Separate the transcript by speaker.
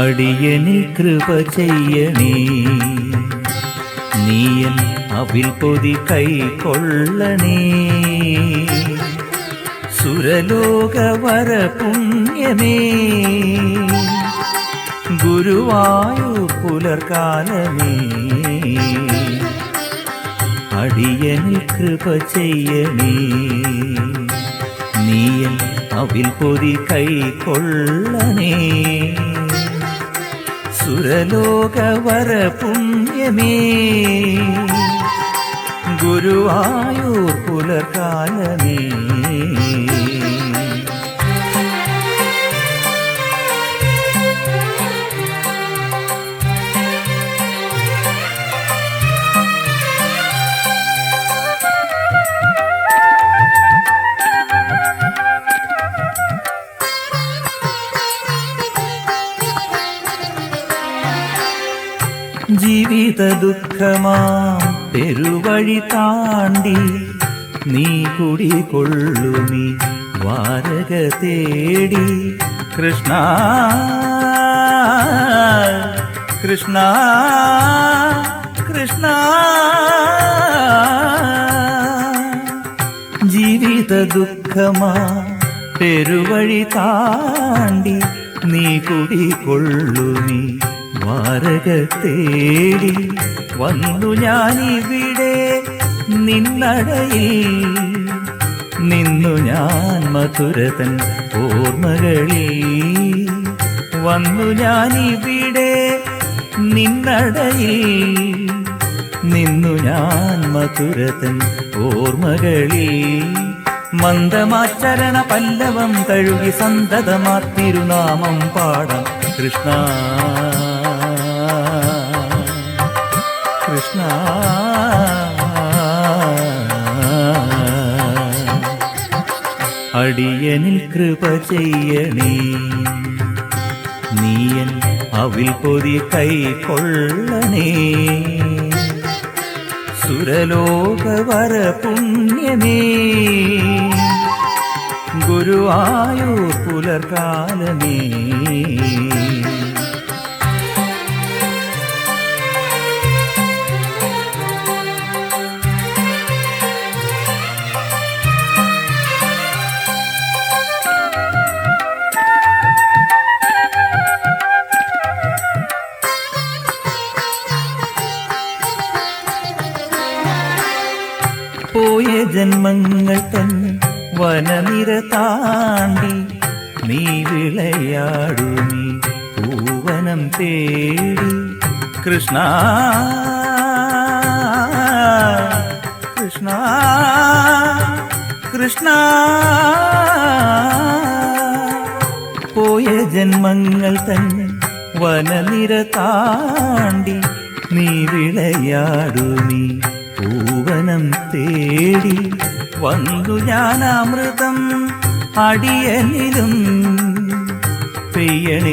Speaker 1: അടിയനിൽ കൃപ ചെയ്യണേ നീയൻ അവിൽ പൊതി കൈക്കൊള്ളണേ സുരലോക വര പുണ്യമേ ഗുരുവായൂർ പുലർക്കാലമേ അടിയനിൽ കൃപ ചെയ്യണേ നീയൻ അവിൽ പൊതി കൈക്കൊള്ളണേ സുരലോക വര പുണ്യമേ ഗുരുവായൂർ പുലർക്കാലമേ ജീവിത ദുഃഖമാ. പെരുവഴി താണ്ടി നീ കുടികൊള്ളുമി വാരക തേടി കൃഷ്ണ കൃഷ്ണ കൃഷ്ണ. ജീവിത ദുഃഖമാ. പെരുവഴി താണ്ടി നീ കുടികൊള്ളുമി വാരക തേടി വന്നു ഞാനിവിടെ നിന്നടയിൽ. നിന്നു ഞാൻ മധുരതൻ ഓർമ്മകളിൽ. വന്നു ഞാനിവിടെ നിന്നടയിൽ. നിന്നു ഞാൻ മധുരതൻ ഓർമ്മകളിൽ. മന്ദമാച്ചരണ പല്ലവം തഴുകി സന്തതമാ തിരുനാമം പാടാം കൃഷ്ണ. അടിയനിൽ കൃപ ചെയ്യണേ. നീയൻ അവിൽ പൊതി കൈക്കൊള്ളണേ സുരലോക വര പുണ്യമേ ഗുരുവായൂർ പുലർക്കാലമേ പോയ ജന്മങ്ങൾ തൻ വനനിര താണ്ടി നീ വിളയാടു നീ പൂവനം തേടി. കൃഷ്ണ കൃഷ്ണ കൃഷ്ണ. പോയ ജന്മങ്ങൾ തൻ വനനിര താണ്ടി നീ വിളയാടു നീ പൂവനം തേടി വന്നു ഞാൻ അമൃതം അടിയനിലും പെയ്യണേ